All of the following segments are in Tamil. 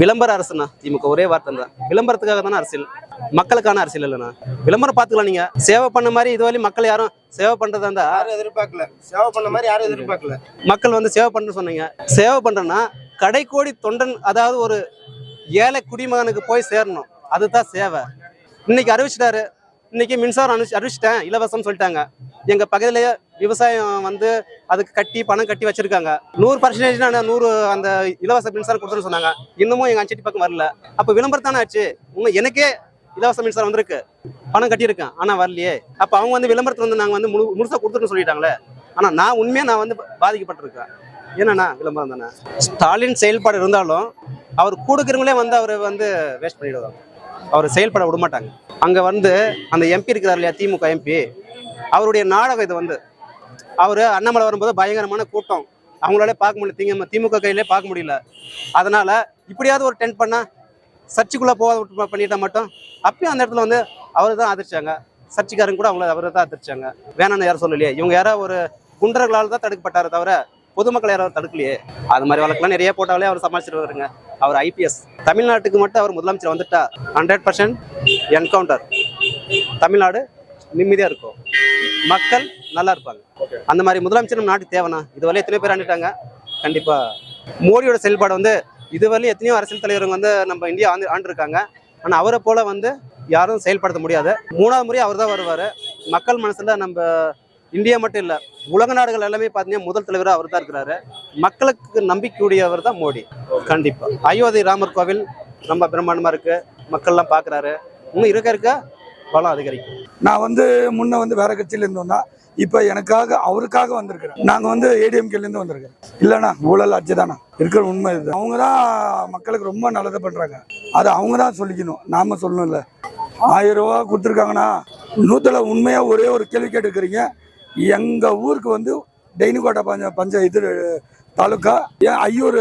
விளம்பர அரசுண்ணா திமுக ஒரே வார்த்தை தான். விளம்பரத்துக்காக தானே அரசியல். மக்களுக்கான அரசியல் இல்லைண்ணா. விளம்பரம் பார்த்துக்கலாம் நீங்க. சேவை பண்ண மாதிரி இதுவரை மக்கள் யாரும் சேவை பண்றதா இருந்தா? யாரும் எதிர்பார்க்கல. சேவை பண்ண மாதிரி யாரும் எதிர்பார்க்கல. மக்கள் வந்து சேவை பண்ணுன்னு சொன்னீங்க. சேவை பண்றேன்னா கடைக்கோடி தொண்டன் அதாவது ஒரு ஏழை குடிமகனுக்கு போய் சேரணும். அதுதான் சேவை. இன்னைக்கு அறிவிச்சிட்டாரு. இன்னைக்கு மின்சாரம் அறிவிச்சிட்டேன். இலவசம் சொல்லிட்டாங்க. எங்க பகுதியிலேயே விவசாயம் வந்து அதுக்கு கட்டி பணம் கட்டி வச்சிருக்காங்க. நூறு பர்சன்டேஜ் நூறு அந்த இலவச மின்சாரம் கொடுத்துன்னு சொன்னாங்க. இன்னமும் எங்க அஞ்சட்டி பக்கம் வரல. அப்ப விளம்பரம் தானே ஆச்சு? உங்க எனக்கே இலவச மின்சாரம் வந்திருக்கு. பணம் கட்டியிருக்கேன் ஆனா வரலையே. அப்ப அவங்க வந்து விளம்பரத்துல வந்து நாங்க வந்து முழு முழுசா கொடுத்துட்டு சொல்லிட்டாங்களே. ஆனா நான் உண்மையா நான் வந்து பாதிக்கப்பட்டிருக்கேன். என்னண்ணா விளம்பரம் தானே? ஸ்டாலின் செயல்பாடு இருந்தாலும் அவர் கொடுக்குறவங்களே வந்து அவர் வந்து வேஸ்ட் பண்ணிடுவாங்க. அவர் செயல்பட விட மாட்டாங்க. அங்க வந்து அந்த எம்பி இருக்கிறார் இல்லையா திமுக எம்பி அவருடைய நாடகம் இது வந்து. அவர் அண்ணாமலை வரும்போது பயங்கரமான கூட்டம். அவங்களாலே பார்க்க முடியல. திங்க திமுக கையிலே பார்க்க முடியல. அதனால் இப்படியாவது ஒரு டென்ட் பண்ணால் சர்ச்சுக்குள்ளே போக பண்ணிட்டா மட்டும் அப்பயும் அந்த இடத்துல வந்து அவர் தான் ஆதரிச்சாங்க சர்ச்சுக்காரங்க கூட அவங்கள அவரை தான் ஆதரிச்சாங்க வேணாம்னு யாரும் சொல்லலையே. இவங்க யாரோ ஒரு குண்டர்களால் தான் தடுக்கப்பட்டாரே தவிர பொதுமக்கள் யாரும் தடுக்கலையே. அது மாதிரி வழக்கெல்லாம் நிறைய போட்டாலே அவர் சமாளிச்சுட்டு வருங்க அவர் ஐபிஎஸ் தமிழ்நாட்டுக்கு மட்டும் அவர் முதலமைச்சர் வந்துட்டா ஹண்ட்ரட் பர்சன்ட் என்கவுண்டர் தமிழ்நாடு நிம்மதியா இருக்கும். மக்கள் நல்லா இருப்பாங்க. அந்த மாதிரி முதலமைச்சர் நம்ம நாட்டுக்கு தேவைண்ணா. இதுவரை எத்தனையோ பேர் ஆண்டுட்டாங்க கண்டிப்பா. மோடியோட செயல்பாடு வந்து இதுவரையும் எத்தனையோ அரசியல் தலைவருங்க வந்து நம்ம இந்தியா ஆண்டு ஆண்டிருக்காங்க. ஆனா அவரை போல வந்து யாரும் செயல்படுத்த முடியாது. மூணாவது முறை அவர் தான் வருவார். மக்கள் மனசுல நம்ம இந்தியா மட்டும் இல்ல உலக நாடுகள் எல்லாமே பார்த்தீங்கன்னா முதல் தலைவராக அவர் தான் இருக்கிறாரு. மக்களுக்கு நம்பிக்கையுடையவர் தான் மோடி. கண்டிப்பா. அயோத்தி ராமர் கோவில் ரொம்ப பிரம்மாண்டமா இருக்கு. மக்கள்லாம் பார்க்கறாரு இன்னும் இருக்க இருக்க? பலம் அதிகரிக்கும். நான் வந்து முன்ன வந்து வேற கட்சியில இருந்து இப்போ இப்ப எனக்காக அவருக்காக வந்திருக்கிறேன். நாங்க வந்து ஏடிஎம்கேல இருந்து வந்திருக்கோம் இல்லண்ணா ஊழல் ஆட்சி தானா இருக்கிற உண்மை இது அவங்க தான் மக்களுக்கு ரொம்ப நல்லதை பண்றாங்க. அதை அவங்க தான் சொல்லிக்கணும். நாம சொல்லணும்ல. ஆயிரம் ரூபா கொடுத்துருக்காங்கண்ணா. நூத்துல உண்மையா ஒரே ஒரு கேள்வி கேட்டுக்கிறீங்க எங்க ஊருக்கு வந்து டெய்னிகோட்டை பஞ்ச பஞ்ச இது தாலுக்கா ஏன் ஐயூர்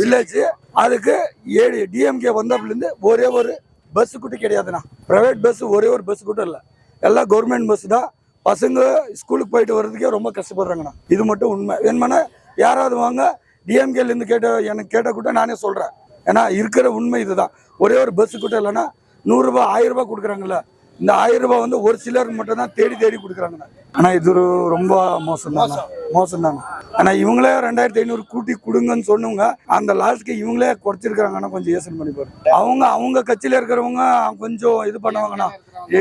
வில்லேஜ் அதுக்கு ஏழு டிஎம்கே வந்தப்பலேருந்து ஒரே ஒரு பஸ் கூட்டம் கிடையாதுண்ணா. ப்ரைவேட் பஸ் ஒரே ஒரு பஸ் கூட்டம் இல்லை. எல்லாம் கவர்மெண்ட் பஸ் தான். பசங்க ஸ்கூலுக்கு போயிட்டு வர்றதுக்கே ரொம்ப கஷ்டப்படுறாங்கண்ணா. இது மட்டும் உண்மை. வேணுமானா யாராவது வாங்க டிஎம்கேலேருந்து கேட்ட எனக்கு கேட்ட கூட்டம் நானே சொல்கிறேன் ஏன்னா இருக்கிற உண்மை இதுதான். ஒரே ஒரு பஸ் கூட்டம் இல்லைன்னா நூறுரூபா ஆயிரரூபா ரூபாய் கொடுக்குறாங்கல்ல. இந்த ஆயிரம் ரூபாய் வந்து ஒரு சிலருக்கு மட்டும் தான் தேடி தேடி கொடுக்குறாங்கண்ணா ஆனால் இது ஒரு ரொம்ப மோசம் தாங்க. மோசம். தாங்க. ஆனால் இவங்களே ரெண்டாயிரத்தி ஐநூறு கூட்டி கொடுங்கன்னு சொன்னவங்க அந்த லாஸ்ட்க்கு இவங்களே குறைச்சிருக்காங்கன்னா கொஞ்சம் யோசனை பண்ணி பாருங்க. அவங்க அவங்க கட்சியில் இருக்கிறவங்க கொஞ்சம் இது பண்ணுவாங்கண்ணா.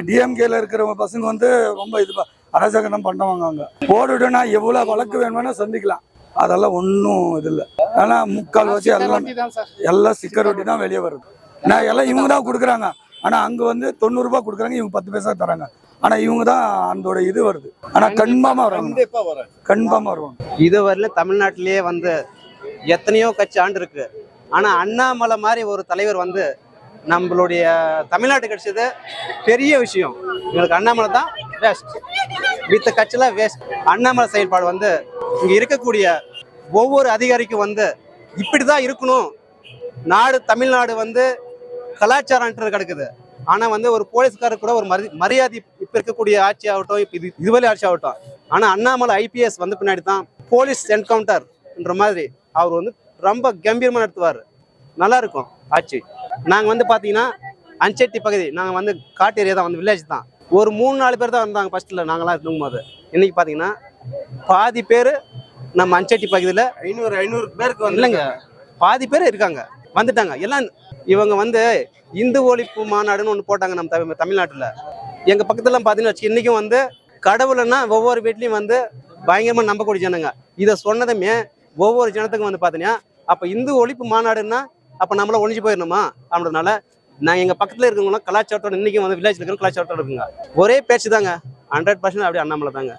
டிஎம்கேல இருக்கிறவங்க பசங்க வந்து ரொம்ப இது அராஜகம் பண்ணுவாங்க அங்கே. போட்டுட்டோன்னா எவ்வளோ வழக்கு வேணும்னா சந்திக்கலாம். அதெல்லாம் ஒன்றும் இது இல்லை. ஆனால் முக்கால் வச்சு எல்லாம் எல்லாம் ஸ்டிக்கர் ஒட்டி தான் வெளியே வருது. நான் எல்லாம் இவங்க தான் கொடுக்குறாங்க. ஆனால் அங்கே வந்து தொண்ணூறுரூபா கொடுக்குறாங்க இவங்க பத்து பைசா தராங்க. ஆனால் இவங்க தான் அதோட இது வருது. ஆனால் கன்ஃபார்மாக வராங்க. கன்ஃபார்மாக வருவாங்க. இதுவரையிலும் தமிழ்நாட்டிலேயே வந்து எத்தனையோ கட்சி ஆண்டு இருக்கு. ஆனா அண்ணாமலை மாதிரி ஒரு தலைவர் வந்து நம்மளுடைய தமிழ்நாட்டு கிடைச்சது பெரிய விஷயம். எங்களுக்கு அண்ணாமலை தான் வேஸ்ட் மித்த கட்சிலாம் வேஸ்ட் அண்ணாமலை செயல்பாடு வந்து இங்க இருக்கக்கூடிய ஒவ்வொரு அதிகாரிக்கும் வந்து இப்படிதான் இருக்கணும். நாடு தமிழ்நாடு வந்து கலாச்சாரம்ன்றது கிடக்குது. ஆனா வந்து ஒரு போலீஸ்காரர் கூட ஒரு மரி மரியாதை இப்ப இருக்கக்கூடிய ஆட்சி ஆகட்டும் இப்ப இது இதுவரை ஆட்சி ஆகட்டும். ஆனா அண்ணாமலை ஐபிஎஸ் வந்த பின்னாடி தான் போலீஸ் என்கவுண்டர்ன்ற மாதிரி அவர் வந்து ரொம்ப கம்பீரமா நடத்துவார். நல்லா இருக்கும் ஆட்சி. நாங்க வந்து பாத்தீங்கன்னா அஞ்செட்டி பகுதி நாங்க வந்து காட்டு ஏரியா தான் வந்து வில்லேஜ் தான். ஒரு மூணு நாலு பேர் தான் வந்தாங்க ஃபர்ஸ்ட்ல நாங்களாம் இருக்கும்போது. இன்னைக்கு பாத்தீங்கன்னா பாதி பேர் நம்ம அஞ்செட்டி பகுதியில் ஐநூறு ஐநூறு பேருக்கு வந்து இல்லைங்க. பாதி பேர் இருக்காங்க. வந்துட்டாங்க. எல்லாம் இவங்க வந்து இந்து ஒழிப்பு மாநாடுன்னு ஒன்று போட்டாங்க நம்ம தமிழ் தமிழ்நாட்டில். எங்கள் பக்கத்துலாம் பார்த்தீங்கன்னா வச்சு இன்றைக்கும் வந்து கடவுளைன்னா ஒவ்வொரு வீட்லேயும் வந்து பயங்கரமாக நம்பக்கூடிய ஜனங்க. இதை சொன்னதுமே ஒவ்வொரு ஜனத்துக்கும் வந்து பார்த்தீங்கன்னா அப்போ இந்து ஒழிப்பு மாநாடுன்னா அப்போ நம்மள ஒழிஞ்சு போயிடணுமா? அப்படின்றதுனால நான் எங்கள் பக்கத்தில் இருக்கவங்களாம் கலாச்சாரத்தோட இன்றைக்கும் வந்து வில்லேஜில் இருக்கிற கலாச்சாரத்தோட இருக்குங்க. ஒரே பேச்சு தாங்க ஹண்ட்ரட் பர்சன்ட் அப்படியே அண்ணாமலை தாங்க